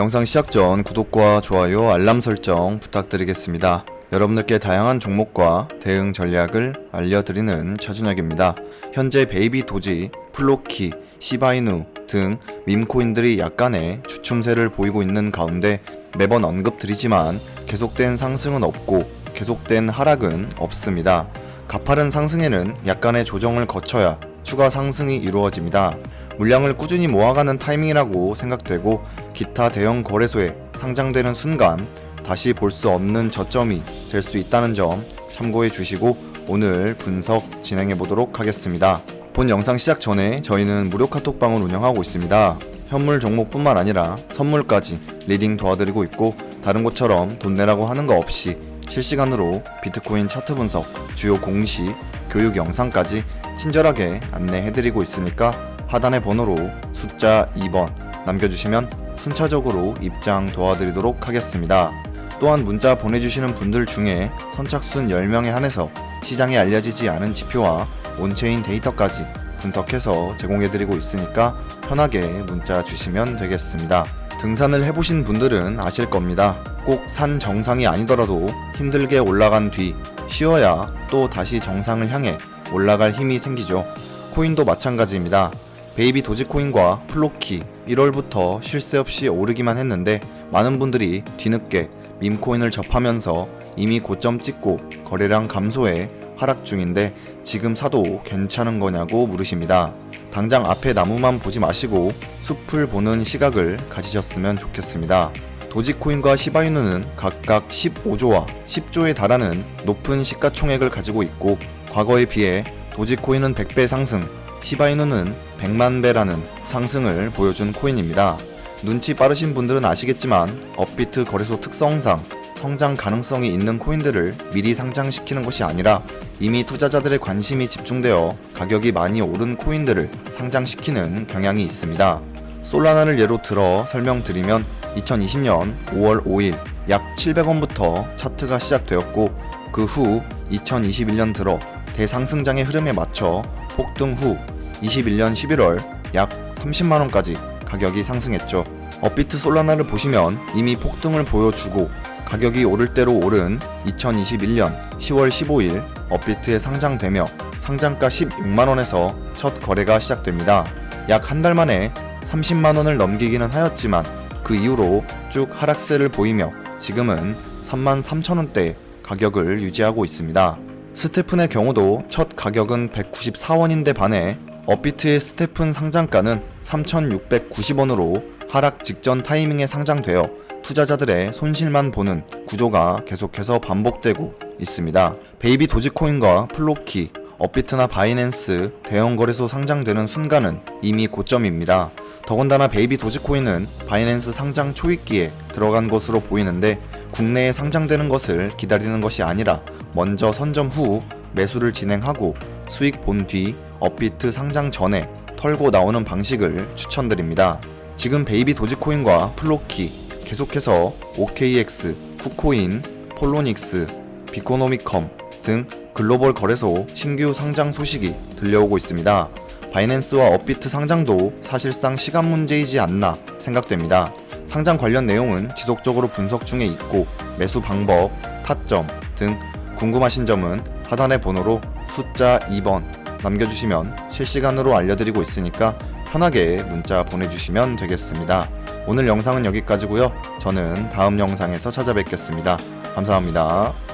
영상 시작 전 구독과 좋아요, 알람 설정 부탁드리겠습니다. 여러분들께 다양한 종목과 대응 전략을 알려드리는 차준혁입니다. 현재 베이비 도지, 플로키, 시바이누 등 밈코인들이 약간의 주춤세를 보이고 있는 가운데 매번 언급드리지만 계속된 상승은 없고 계속된 하락은 없습니다. 가파른 상승에는 약간의 조정을 거쳐야 추가 상승이 이루어집니다. 물량을 꾸준히 모아가는 타이밍이라고 생각되고 기타 대형 거래소에 상장되는 순간 다시 볼 수 없는 저점이 될 수 있다는 점 참고해 주시고 오늘 분석 진행해 보도록 하겠습니다. 본 영상 시작 전에 저희는 무료 카톡방을 운영하고 있습니다. 현물 종목뿐만 아니라 선물까지 리딩 도와드리고 있고 다른 곳처럼 돈 내라고 하는 거 없이 실시간으로 비트코인 차트 분석, 주요 공시, 교육 영상까지 친절하게 안내해드리고 있으니까 하단의 번호로 숫자 2번 남겨주시면 순차적으로 입장 도와드리도록 하겠습니다. 또한 문자 보내주시는 분들 중에 선착순 10명에 한해서 시장에 알려지지 않은 지표와 온체인 데이터까지 분석해서 제공해드리고 있으니까 편하게 문자 주시면 되겠습니다. 등산을 해보신 분들은 아실 겁니다. 꼭 산 정상이 아니더라도 힘들게 올라간 뒤 쉬어야 또 다시 정상을 향해 올라갈 힘이 생기죠. 코인도 마찬가지입니다. 베이비 도지코인과 플로키 1월부터 쉴 새 없이 오르기만 했는데 많은 분들이 뒤늦게 밈코인을 접하면서 이미 고점 찍고 거래량 감소해 하락 중인데 지금 사도 괜찮은 거냐고 물으십니다. 당장 앞에 나무만 보지 마시고 숲을 보는 시각을 가지셨으면 좋겠습니다. 도지코인과 시바이누는 각각 15조와 10조에 달하는 높은 시가총액을 가지고 있고 과거에 비해 도지코인은 100배 상승, 시바이누는 100만 배라는 상승을 보여준 코인입니다. 눈치 빠르신 분들은 아시겠지만 업비트 거래소 특성상 성장 가능성이 있는 코인들을 미리 상장시키는 것이 아니라 이미 투자자들의 관심이 집중되어 가격이 많이 오른 코인들을 상장시키는 경향이 있습니다. 솔라나를 예로 들어 설명드리면 2020년 5월 5일 약 700원부터 차트가 시작되었고 그 후 2021년 들어 대상승장의 흐름에 맞춰 폭등 후 21년 11월 약 30만원까지 가격이 상승했죠. 업비트 솔라나를 보시면 이미 폭등을 보여주고 가격이 오를 대로 오른 2021년 10월 15일 업비트에 상장되며 상장가 16만원에서 첫 거래가 시작됩니다. 약 한 달 만에 30만원을 넘기기는 하였지만 그 이후로 쭉 하락세를 보이며 지금은 3만 3천원대 가격을 유지하고 있습니다. 스테픈의 경우도 첫 가격은 194원인데 반해 업비트의 스테픈 상장가는 3,690원으로 하락 직전 타이밍에 상장되어 투자자들의 손실만 보는 구조가 계속해서 반복되고 있습니다. 베이비 도지코인과 플로키, 업비트나 바이낸스 대형 거래소 상장되는 순간은 이미 고점입니다. 더군다나 베이비 도지코인은 바이낸스 상장 초입기에 들어간 것으로 보이는데 국내에 상장되는 것을 기다리는 것이 아니라 먼저 선점 후 매수를 진행하고 수익 본 뒤 업비트 상장 전에 털고 나오는 방식을 추천드립니다. 지금 베이비 도지코인과 플로키 계속해서 OKX, 쿠코인, 폴로닉스, 비코노미컴 등 글로벌 거래소 신규 상장 소식이 들려오고 있습니다. 바이낸스와 업비트 상장도 사실상 시간 문제이지 않나 생각됩니다. 상장 관련 내용은 지속적으로 분석 중에 있고 매수 방법, 타점 등 궁금하신 점은 하단의 번호로 숫자 2번 남겨주시면 실시간으로 알려드리고 있으니까 편하게 문자 보내주시면 되겠습니다. 오늘 영상은 여기까지고요. 저는 다음 영상에서 찾아뵙겠습니다. 감사합니다.